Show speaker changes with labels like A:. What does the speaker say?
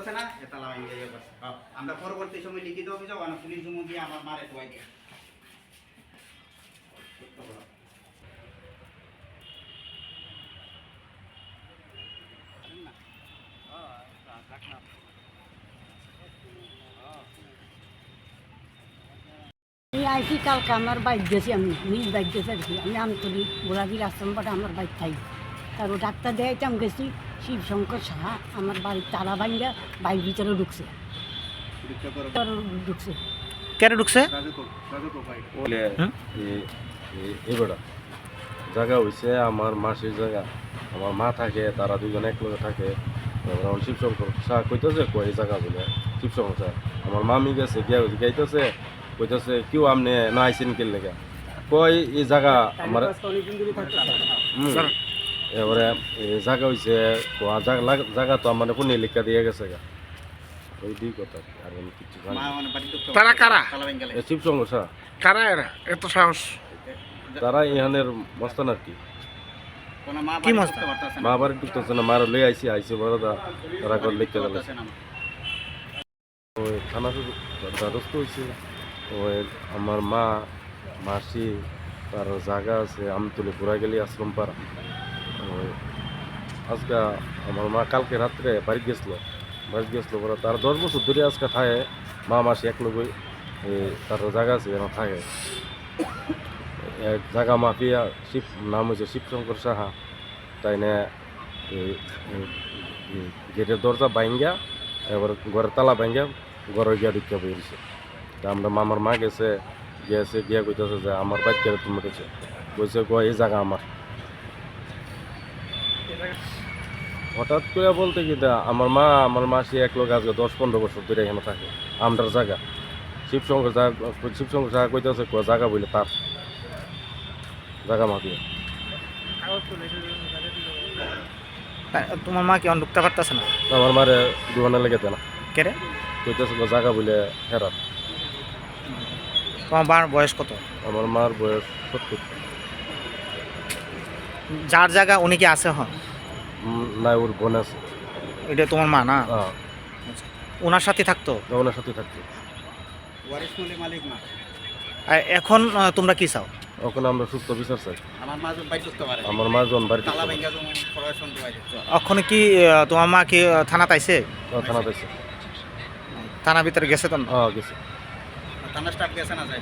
A: আছে না? এটা লাগাই দিয়ে বস। আমরা পরবর্তী সময় লিখিত অভিযোগ অনেক পুলিশ জমা দিয়ে আমার মারে তোয়াই দিয়ে।
B: আইসি কালকে আমার বাইক গেছি, আমি নিজ বাইক গেছি আর কি আমি আমতলি আশ্রম পাঠে আমার বাইক খাই তারপর ডাক্তার দেখাইতাম গেছি। শিবশঙ্কর সাহা আমার বাড়ির তালা ভাঙ্গা বাইক ভিতরে ঢুকছে। ঢুকছে।
C: কেন ঢুকছে?
D: বলে জায়গা হইছে আমার মাসির জায়গা। আমার মা থাকে তারা দুজন এক লগে থাকে। তারপর আমার শিবশঙ্কর শাহ কইতেছে কই এই জায়গা বলে? শিবশঙ্কর শাহ আমার মামি গেছে গিয়া আইতেছে কইতেছে কেউ আমনে না আইসেন কে লেগে? কই এই জায়গা আমার হুম। এবারে জায়গা হইছে কোয়া জায়গা তো আমার কোন লিখা দিয়ে গেছে গা। ওই দুই কথা আর আমি কিছু
C: তারা কারা?
D: শিবশঙ্কর শাহ
C: কারা এরা? এত সাহস।
D: তারা ইহানের মস্তান আর কি।
A: কোনো মা বাড়ি
D: ঢুকতেছে না। মারা লই আইসি আইসি বড় তারা করে লিখতে গেল। ওই থানা দ্বারস্থ হয়েছে ওই আমার মা মাসি তার জায়গা আছে আমতলি ঘুরা গেলি আশ্রম পাড়া। আজকে আমার মা কালকে রাত্রে বাড়ি গেছিল। বাড়ি গেছিল পরে তার দশ বছর ধরে আজকে থাকে, মা মাসি এক লগই তার জায়গা আছে এখানে থাকে। এক জায়গা মাফিয়া, শিব, নাম হয়েছে শিবশঙ্কর সাহা। তাই না গেটের দরজা বাইঙ্গা এবার ঘরের তালা বাইঙ্গা ঘরে গিয়া ঢুকিয়া বইছে তা আমরা মামার মা গেছে গেছে গিয়া কইতেছে যে আমার বাচ্চা তুমি গেছে বলছে গো এই জায়গা আমার। হঠাৎ করে বলতে কি দা আমার মা আমার মাসি এক লোক আজকে দশ পনেরো বছর ধরে এখানে থাকে আমরার জায়গা। শিবশঙ্কর জায়গা শিবশঙ্কর জায়গা কইতেছে কো জায়গা বলে তার জায়গা মাফিয়া
C: তোমার মা কি অন ঢুকতে পারতেছে না?
D: আমার মারে দুহানে লেগে দেয় না।
C: কেরে
D: কইতেছে জায়গা বলে হেরাত
C: তোমার মার বয়স কত?
D: আমার মার বয়স সত্তর।
C: যার জায়গা উনি কি আছে হন
D: না ওর বোন আছে
C: এটা তোমার মা না?
D: হ্যাঁ।
C: ওনার সাথে থাকতো?
D: ওনার সাথে থাকতো।
A: ওয়ারিশ মালিক মা।
C: এখন তোমরা কি চাও?
D: ওখানে আমরা সুস্থ বিচার চাই।
A: আমার মা যখন বাড়ি পারে।
D: আমার মা যখন
A: তালা
C: এখন কি তোমার মা কি থানা তাইছে
D: থানা পেয়েছে
C: থানা ভিতরে গেছে তো
D: হ্যাঁ গেছে।
A: থানা স্টাফ গেছে না যাই।